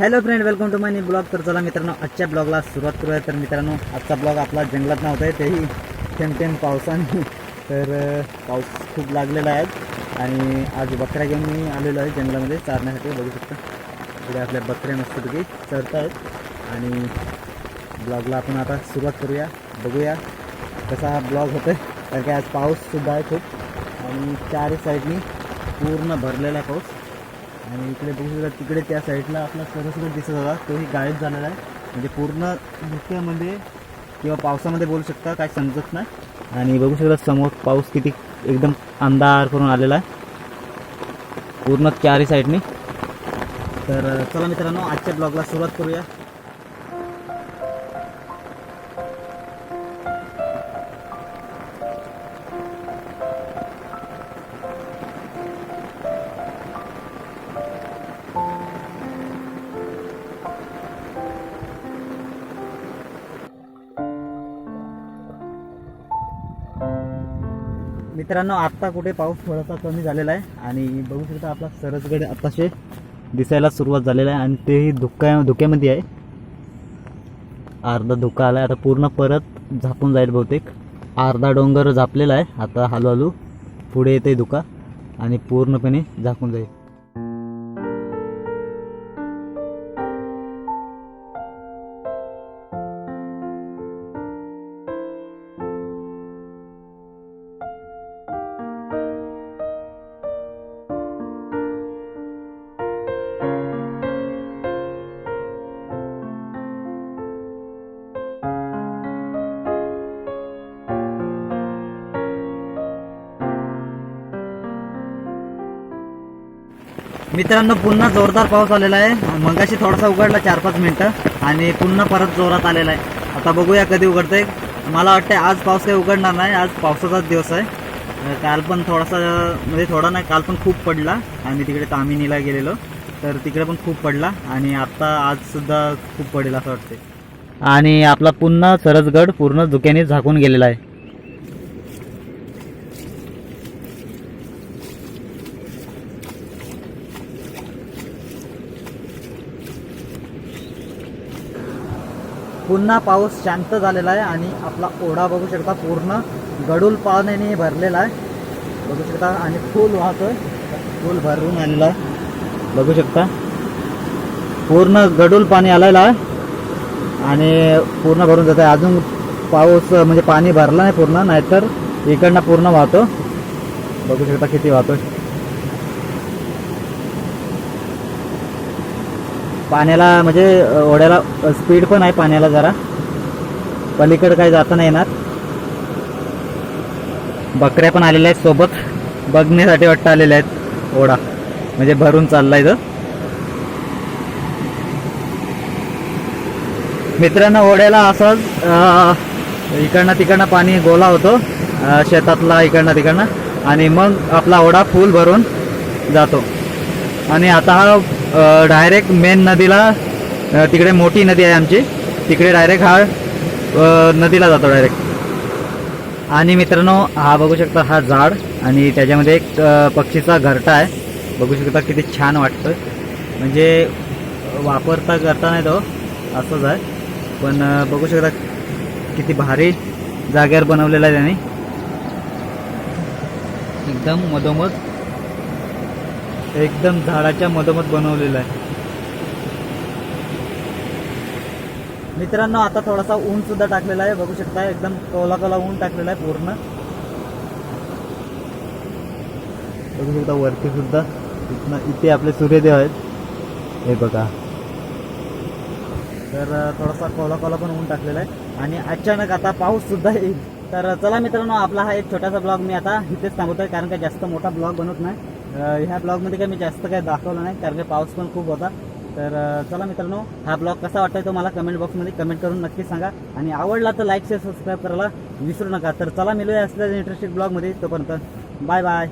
Hello friend welcome to my new blog तर चला मित्रांनो आजच्या ब्लॉगला सुरुवात करूया. तर मित्रांनो आजचा ब्लॉग आपला जंगलात नव्हता आहे तेही थेंबथेंब पावसाने. तर पाऊस खूप लागलेला आहे. आणि आज बकऱ्या घेऊन मी आलेलो आहे जंगलामध्ये चारण्यासाठी. बघू शकता. पुढे आपल्या बकऱ्या मस्तपैकी चरत आहेत आणि ब्लॉगला आपण आता सुरुवात करूया. बघूया कसा हा ब्लॉग आहे कारण की आज पाऊससुद्धा आहे खूप. आणि चारही साईडनी पूर्ण भरलेला आहे पाऊस. आणि इकडे बघू शकता तिकडे त्या साईडला आपला सरसगड दिसत होता. तोही गायब झालेला आहे. म्हणजे पूर्ण धुक्यामध्ये किंवा पावसामध्ये बोलू शकता काय समजत नाही. आणि बघू शकता समोर पाऊस किती एकदम अंधार करून आलेला आहे. पूर्ण चारही साईडनी तर चला मित्रांनो आजच्या ब्लॉगला सुरुवात करूया. मित्रांनो आत्ता कुठे पाऊस थोडासा कमी झालेला आहे आणि बघू शकता आपला सरसगड आत्ताशे दिसायला सुरुवात झालेला आहे आणि तेही धुक्या धुक्यामध्ये आहे. अर्धा धुका आला आहे आता पूर्ण परत झापून जाईल बहुतेक. अर्धा डोंगर झापलेला आहे. आता हळूहळू पुढे येते धुका आणि पूर्णपणे झाकून जाईल. मित्रांनो पुन्हा जोरदार पाऊस आलेला आहे. मगाशी थोडासा उघडला चार पाच मिनिटं आणि पुन्हा परत जोरात आलेला आहे. आता बघूया कधी उघडतंय. मला वाटतं आज पाऊस काही उघडणार नाही. आज पावसाचाच दिवस आहे. काल पण थोडासा म्हणजे थोडा नाही काल पण खूप पडला. आम्ही तिकडे तामिनीला गेलेलो. तर तिकडे पण खूप पडला आणि आता आज सुद्धा खूप पडेल असं वाटते आणि आपला पुन्हा सरसगड पूर्ण धुक्याने झाकून गेलेला आहे. पुन्हा पाऊस शांत झालेला आहे आणि आपला ओढा बघू शकता पूर्ण गडूल पाण्याने भरलेला आहे. बघू शकता आणि फुल वाहतोय. फुल भरून आलेला आहे. बघू शकता. पूर्ण गडूल पाणी आलेलं आहे. आणि पूर्ण भरून जात आहे अजून पाऊस म्हणजे पाणी भरला नाही पूर्ण नाहीतर इकडनं पूर्ण वाहतो बघू शकता किती वाहतोय. पाण्याला म्हणजे ओढ्याला स्पीड पण आहे पाण्याला जरा. पलीकडे काही जाता नाही येणार. बकऱ्या पण आलेल्या आहेत सोबत. बघण्यासाठी वाटतं आलेल्या आहेत ओढा. म्हणजे भरून चाललाय इथं मित्रांनो ओढ्याला असंच इकडनं तिकडनं पाणी गोला होतो. शेतातला इकडनं तिकडनं. आणि मग आपला ओढा फुल भरून जातो. आणि आता हा डायरेक्ट मेन नदीला तिकडे मोठी नदी आहे आमची. तिकडे डायरेक्ट हा नदीला जातो डायरेक्ट आणि मित्रांनो हा बघू शकता हा झाड आणि त्याच्यामध्ये एक पक्षीचा घरटा आहे. बघू शकता किती छान वाटतं म्हणजे वापरता करता नाही तो असंच आहे. पण बघू शकता किती भारी जागेवर बनवलेला आहे त्याने. एकदम मधोमध. एकदम झाडाच्या मधोमध बनवलेलं आहे. मित्रांनो आता थोडासा ऊन सुद्धा टाकलेला आहे. बघू शकता एकदम कोला कोला ऊन टाकलेला आहे पूर्ण. बघू शकता वरती सुद्धा इथे आपले सूर्यदेव आहेत. हे बघा. तर थोडासा कोला कोला पण ऊन टाकलेला आहे. आणि अचानक आता पाऊस सुद्धा येईल. तर चला मित्रांनो आपला हा एक छोटासा ब्लॉग मी आता इथेच थांबवतोय कारण का जास्त मोठा ब्लॉग बनवत नाही. ह्या ब्लॉगमध्ये काय मी जास्त काय दाखवलं नाही कारण की पाऊस पण खूप होता. तर चला मित्रांनो हा ब्लॉग कसा वाटतोय तो मला कमेंट बॉक्समध्ये कमेंट करून नक्की सांगा. आणि आवडला तर लाईक शेअर सबस्क्राईब करायला विसरू नका. तर चला मिळूया असल्या इंटरेस्टेड ब्लॉगमध्ये तोपर्यंत बाय बाय